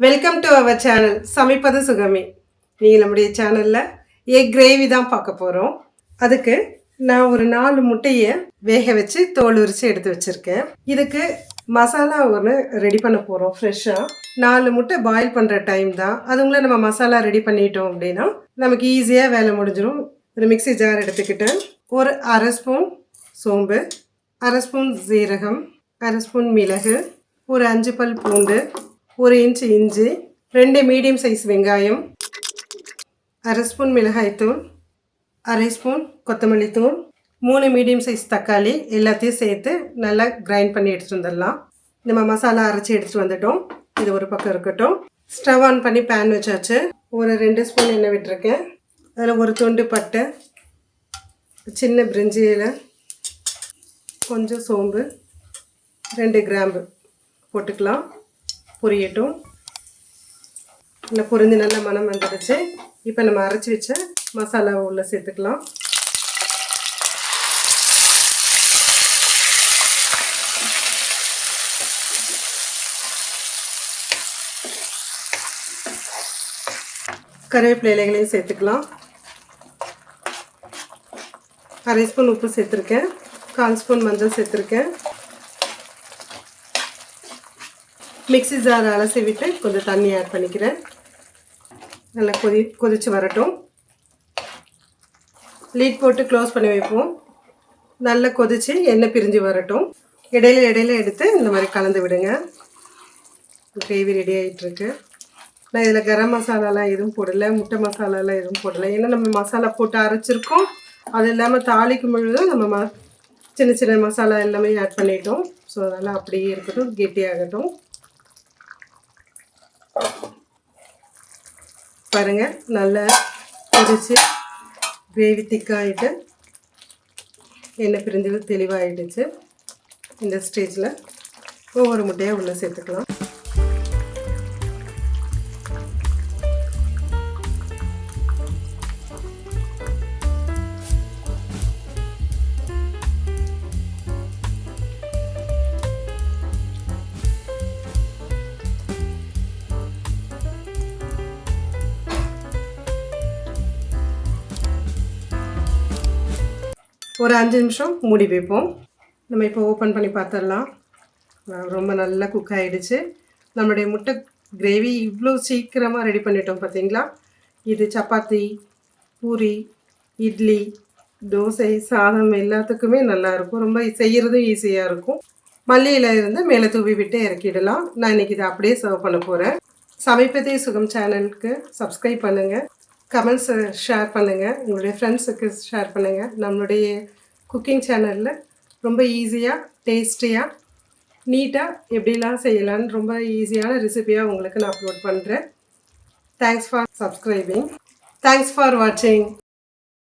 Welcome to our channel சமைப்பது சுகமே. நீங்கள் நம்முடைய சேனலில் எக் கிரேவி தான் பார்க்க போகிறோம் அதுக்கு நான் ஒரு நாலு முட்டையை வேக வச்சு தோல் உரித்து எடுத்து வச்சுருக்கேன். இதுக்கு மசாலா ஒன்று ரெடி பண்ண போகிறோம் ஃப்ரெஷ்ஷாக நாலு முட்டை பாயில் பண்ணுற டைம் தான். அதுங்கள நம்ம மசாலா ரெடி பண்ணிட்டோம் அப்படின்னா நமக்கு ஈஸியாக வேலை முடிஞ்சிடும் ஒரு மிக்ஸி ஜார் எடுத்துக்கிட்டேன் ஒரு அரை ஸ்பூன் சோம்பு அரை ஸ்பூன் ஜீரகம் அரை ஸ்பூன் மிளகு ஒரு அஞ்சு பல் பூண்டு ஒரு இன்ச் இஞ்சி ரெண்டு மீடியம் சைஸ் வெங்காயம் அரை ஸ்பூன் மிளகாய்த்தூள் அரை ஸ்பூன் கொத்தமல்லி தூள் மூணு மீடியம் சைஸ் தக்காளி எல்லாத்தையும் சேர்த்து நல்லா கிரைண்ட் பண்ணி எடுத்துகிட்டு வந்துடலாம். நம்ம மசாலா அரைச்சி எடுத்துகிட்டு வந்துட்டோம். இது ஒரு பக்கம் இருக்கட்டும். ஸ்டவ் ஆன் பண்ணி பேன் வச்சாச்சு. ஒரு ரெண்டு ஸ்பூன் எண்ணெய் விட்டுருக்கேன். அதில் ஒரு துண்டு பட்டை சின்ன பிரிஞ்சியில் கொஞ்சம் சோம்பு ரெண்டு கிராம்பு போட்டுக்கலாம். பொரியட்டும். நல்லா பொரிஞ்சு நல்ல மனம் வந்துடுச்சு. இப்போ நம்ம அரைச்சி வச்ச மசாலாவை உள்ளே சேர்த்துக்கலாம். கருவேப்பிலை இலைகளையும் சேர்த்துக்கலாம். அரை ஸ்பூன் உப்பு சேர்த்துருக்கேன். கால் ஸ்பூன் மஞ்சள் சேர்த்துருக்கேன். மிக்ஸி ஜார் அலசி விட்டு கொஞ்சம் தண்ணி ஆட் பண்ணிக்கிறேன். நல்லா கொதி கொதித்து வரட்டும். லீட் போட்டு க்ளோஸ் பண்ணி வைப்போம். நல்லா கொதித்து எண்ணெய் பிரிஞ்சு வரட்டும். இடையில இடையில எடுத்து இந்த மாதிரி கலந்து விடுங்க. கிரேவி ரெடி ஆகிட்டுருக்கு நான் இதில் கரம் மசாலாலாம் எதுவும் போடலை முட்டை மசாலாலாம் எதுவும் போடலை. ஏன்னா நம்ம மசாலா போட்டு அரைச்சிருக்கோம். அது இல்லாமல் தாளிக்கும் பொழுது நம்ம ம சின்ன சின்ன மசாலா எல்லாமே ஆட் பண்ணிட்டோம். ஸோ அதெல்லாம் அப்படியே இருக்கட்டும் கெட்டியாகட்டும். பாருங்க நல்லா கொதிச்சு கிரேவி திக்காகிட்டு எண்ணெய் பிரிஞ்சது தெளிவாகிடுச்சு இந்த ஸ்டேஜில் ஒவ்வொரு முட்டையாக உள்ளே சேர்த்துக்கலாம். ஒரு அஞ்சு நிமிஷம் மூடி வைப்போம் நம்ம இப்போ ஓப்பன் பண்ணி பார்த்துடலாம். ரொம்ப நல்லா குக் ஆகிடுச்சு நம்மளுடைய முட்டை கிரேவி இவ்வளோ சீக்கிரமாக ரெடி பண்ணிட்டோம் பார்த்தீங்களா? இது சப்பாத்தி பூரி இட்லி தோசை சாதம் எல்லாத்துக்குமே நல்லாயிருக்கும் ரொம்ப செய்கிறதும் ஈஸியாக இருக்கும். மல்லியில் இருந்து மேலே தூவி விட்டு இறக்கிடலாம். நான் இன்றைக்கி இதை அப்படியே சர்வ் பண்ண போகிறேன் சமைப்பதே சுகம் சேனலுக்கு சப்ஸ்கிரைப் பண்ணுங்கள் கமெண்ட்ஸ் ஷேர் பண்ணுங்கள் உங்களுடைய ஃப்ரெண்ட்ஸுக்கு ஷேர் பண்ணுங்கள் நம்மளுடைய குக்கிங் சேனலில் ரொம்ப ஈஸியாக டேஸ்டியாக நீட்டாக எப்படிலாம் செய்யலான்னு ரொம்ப ஈஸியான ரெசிபியாக உங்களுக்கு நான் அப்லோட் பண்ணுறேன் thanks for subscribing thanks for வாட்சிங்